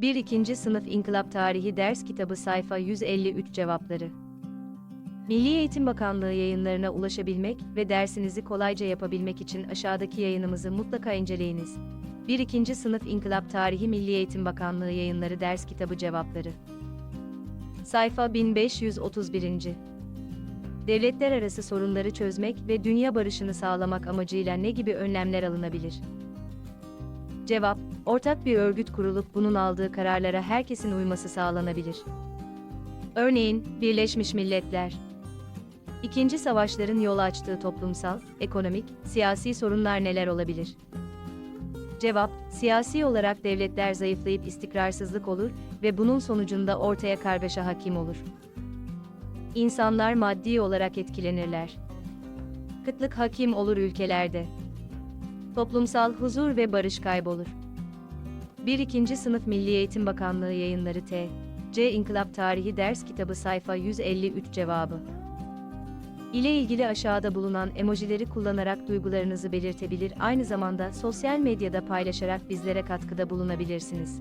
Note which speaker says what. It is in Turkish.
Speaker 1: 1. 2. Sınıf İnkılap Tarihi Ders Kitabı Sayfa 153 Cevapları Milli Eğitim Bakanlığı yayınlarına ulaşabilmek ve dersinizi kolayca yapabilmek için aşağıdaki yayınımızı mutlaka inceleyiniz. 1. 2. Sınıf İnkılap Tarihi Milli Eğitim Bakanlığı Yayınları Ders Kitabı Cevapları Sayfa 1531. Devletler arası sorunları çözmek ve dünya barışını sağlamak amacıyla ne gibi önlemler alınabilir? Cevap, ortak bir örgüt kurulup bunun aldığı kararlara herkesin uyması sağlanabilir. Örneğin, Birleşmiş Milletler. İkinci savaşların yol açtığı toplumsal, ekonomik, siyasi sorunlar neler olabilir? Cevap, siyasi olarak devletler zayıflayıp istikrarsızlık olur ve bunun sonucunda ortaya kargaşa hakim olur. İnsanlar maddi olarak etkilenirler. Kıtlık hakim olur ülkelerde. Toplumsal huzur ve barış kaybolur. 1. 2. Sınıf Milli Eğitim Bakanlığı Yayınları T. C. İnkılap Tarihi Ders Kitabı Sayfa 153 Cevabı ile ilgili aşağıda bulunan emojileri kullanarak duygularınızı belirtebilir aynı zamanda sosyal medyada paylaşarak bizlere katkıda bulunabilirsiniz.